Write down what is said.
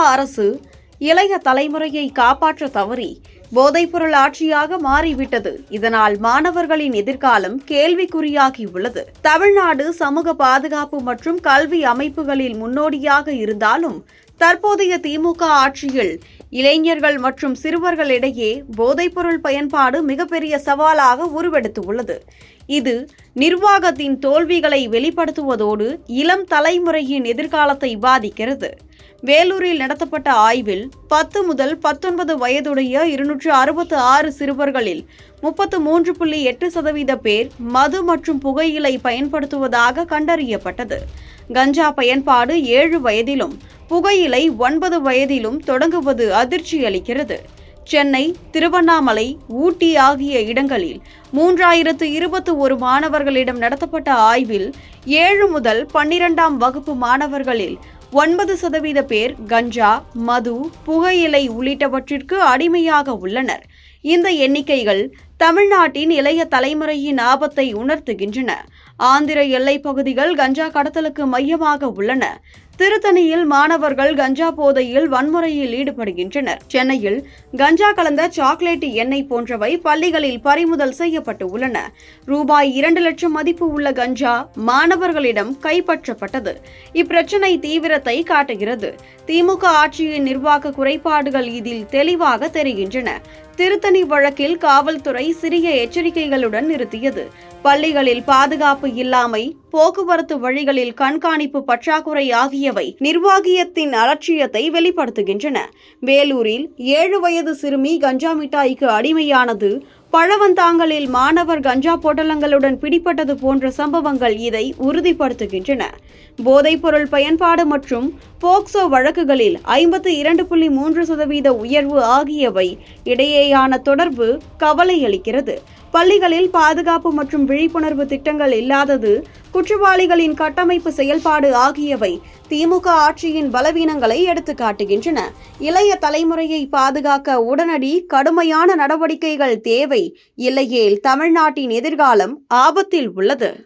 அரசு இளைய தலைமுறையை காப்பாற்ற தவறி போதைப்பொருள் ஆட்சியாக மாறிவிட்டது. இதனால் மாணவர்களின் எதிர்காலம் கேள்விக்குறியாகி உள்ளது தமிழ்நாடு சமூக பாதுகாப்பு மற்றும் கல்வி அமைப்புகளில் முன்னோடியாக இருந்தாலும் தற்போதைய திமுக ஆட்சியில் இளைஞர்கள் மற்றும் சிறுவர்களிடையே போதைப்பொருள் பயன்பாடு மிகப்பெரிய சவாலாக உருவெடுத்துள்ளது. இது நிர்வாகத்தின் தோல்விகளை வெளிப்படுத்துவதோடு இளம் தலைமுறையின் எதிர்காலத்தை பாதிக்கிறது. வேலூரில் நடத்தப்பட்ட ஆய்வில் பத்து முதல் பத்தொன்பது வயதுடைய இருநூற்று அறுபத்து ஆறு சிறுவர்களில் முப்பத்து மூன்று புள்ளி எட்டு சதவீத பேர் மது மற்றும் புகையிலை பயன்படுத்துவதாக கண்டறியப்பட்டது. கஞ்சா பயன்பாடு ஏழு வயதிலும் புகையிலை ஒன்பது வயதிலும் தொடங்குவது அதிர்ச்சி அளிக்கிறது சென்னை திருவண்ணாமலை ஊட்டி ஆகிய இடங்களில் மூன்றாயிரத்து இருபத்தி ஒரு மாணவர்களிடம் நடத்தப்பட்ட ஆய்வில் ஏழு முதல் பன்னிரெண்டாம் வகுப்பு மாணவர்களில் ஒன்பது சதவீத பேர் கஞ்சா மது புகையிலை உள்ளிட்டவற்றிற்கு அடிமையாக உள்ளனர். இந்த எண்ணிக்கைகள் தமிழ்நாட்டின் இளைய தலைமுறையின் ஆபத்தை உணர்த்துகின்றன. ஆந்திர எல்லைப் பகுதிகள் கஞ்சா கடத்தலுக்கு மையமாக உள்ளன. திருத்தணியில் மாணவர்கள் கஞ்சா போதையில் வன்முறையில் ஈடுபடுகின்றனர். சென்னையில் கஞ்சா கலந்த சாக்லேட் எண்ணெய் போன்றவை பள்ளிகளில் பறிமுதல் செய்யப்பட்டு உள்ளன. ரூபாய் இரண்டு லட்சம் மதிப்பு உள்ள கஞ்சா மாணவர்களிடம் கைப்பற்றப்பட்டது. இப்பிரச்சினை தீவிரத்தை காட்டுகிறது. திமுக ஆட்சியின் நிர்வாக குறைபாடுகள் இதில் தெளிவாக தெரிகின்றன. திருத்தணி வழக்கில் காவல்துறை சிறிய எச்சரிக்கைகளுடன் நிறுத்தியது. பள்ளிகளில் பாதுகாப்பு இல்லாமை போக்குவரத்து வழிகளில் கண்காணிப்பு பற்றாக்குறை ஆகியவை நிர்வாகியத்தின் அலட்சியத்தை வெளிப்படுத்துகின்றன. வேலூரில் ஏழு வயது சிறுமி கஞ்சா மிட்டாய்க்கு அடிமையானது பழவந்தாங்கலில் மாணவர் கஞ்சா பொட்டலங்களுடன் பிடிப்பட்டது போன்ற சம்பவங்கள் இதை உறுதிப்படுத்துகின்றன. போதைப்பொருள் பயன்பாடு மற்றும் போக்சோ வழக்குகளில் ஐம்பத்து இரண்டு புள்ளி மூன்று சதவீத உயர்வு ஆகியவை இடையேயான தொடர்பு கவலையளிக்கிறது. பள்ளிகளில் பாதுகாப்பு மற்றும் விழிப்புணர்வு திட்டங்கள் இல்லாதது குற்றவாளிகளின் கட்டமைப்பு செயல்பாடு ஆகியவை திமுக ஆட்சியின் பலவீனங்களை எடுத்து காட்டுகின்றன இளைய தலைமுறையை பாதுகாக்க உடனடி கடுமையான நடவடிக்கைகள் தேவை. இல்லையேல் தமிழ்நாட்டின் எதிர்காலம் ஆபத்தில் உள்ளது.